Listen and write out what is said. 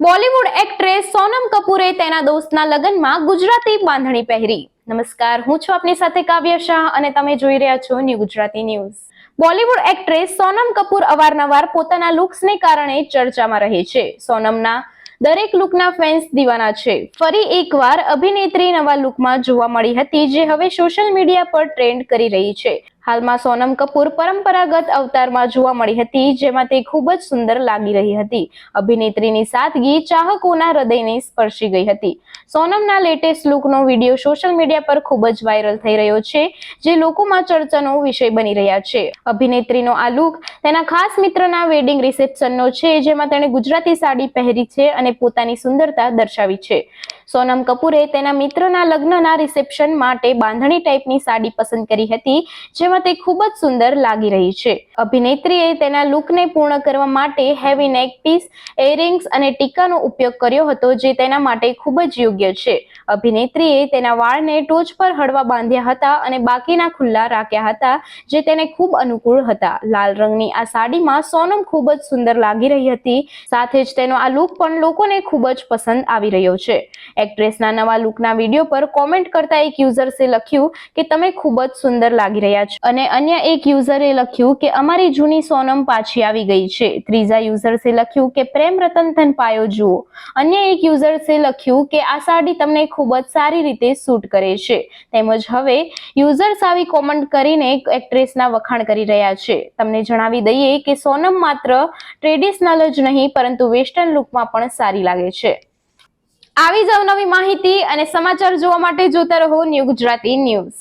Bollywood actress Sonam કપૂરે તેના દોસ્તના લગ્નમાં ગુજરાતી બાંધણી પહેરી. નમસ્કાર, હું છું આપની સાથે કાવ્ય શાહ અને તમે જોઈ રહ્યા છો new Gujarati news. Bollywood actress Sonam Kapoor અવારનવાર પોતાના લુક્સને કારણે ચર્ચામાં રહે છે. સોનમના દરેક લુકના ફેન્સ દીવાના છે. ફરી એકવાર અભિનેત્રી નવા લુકમાં જોવા મળી હતી, જે હવે સોશિયલ મીડિયા પર ટ્રેન્ડ કરી રહી છે. હાલમાં સોનમ કપૂર પરંપરાગત અવતારમાં જોવા મળી હતી, જેમાં તે ખૂબ જ સુંદર લાગી રહી હતી. અભિનેત્રીની સાદગી ચાહકોના હૃદયને સ્પર્શી ગઈ હતી. સોનમના લેટેસ્ટ લુકનો વીડિયો સોશિયલ મીડિયા પર ખૂબ જ વાયરલ થઈ રહ્યો છે, જે લોકોમાં ચર્ચાનો વિષય બની રહ્યા છે. અભિનેત્રીનો આ લુક તેના ખાસ મિત્રના વેડિંગ રિસેપ્શનનો છે, જેમાં તેણે ગુજરાતી સાડી પહેરી છે અને પોતાની સુંદરતા દર્શાવી છે. સોનમ કપૂરે તેના મિત્રના લગ્નના રિસેપ્શન માટે બાંધણી ટાઈપની સાડી પસંદ કરી હતી, જેમાં તે ખૂબ જ સુંદર લાગી રહી છે. અભિનેત્રીએ તેના લુકને પૂર્ણ કરવા માટે હેવી નેક પીસ એરિંગ્સ અને ટીકાનો ઉપયોગ કર્યો હતો, જે તેના માટે ખૂબ જ યોગ્ય છે. અભિનેત્રીએ તેના વાળને ટોચ પર હળવા બાંધ્યા હતા અને બાકીના ખુલ્લા રાખ્યા હતા, જે તેને ખૂબ અનુકૂળ હતા. લાલ રંગની આ સાડીમાં સોનમ ખૂબ જ સુંદર લાગી રહી હતી. સાથે જ તેનો આ લુક પણ લોકોને ખૂબ જ પસંદ આવી રહ્યો છે. એક્ટ્રેસના નવા લુકના વીડિયો પર કોમેન્ટ કરતા એક યુઝર્સે લખ્યું કે, તમે ખૂબ જ સુંદર લાગી રહ્યા છો. અને અન્ય એક યુઝરે લખ્યું કે, અમારી જૂની સોનમ પાછી આવી ગઈ છે. ત્રીજા યુઝર્સે લખ્યું કે, પ્રેમ રતન ધન પાયો જુઓ. અન્ય એક યુઝર્સે લખ્યું કે, આ સાડી તમને ખૂબ જ સારી રીતે સૂટ કરે છે. તેમજ હવે યુઝર્સ આવી કોમેન્ટ કરીને એક્ટ્રેસના વખાણ કરી રહ્યા છે. તમને જણાવી દઈએ કે સોનમ માત્ર ટ્રેડિશનલ જ નહીં, પરંતુ વેસ્ટર્ન લુકમાં પણ સારી લાગે છે. આવી જ અવનવી માહિતી અને સમાચાર જોવા માટે જોતા રહો ન્યૂ ગુજરાતી ન્યૂઝ.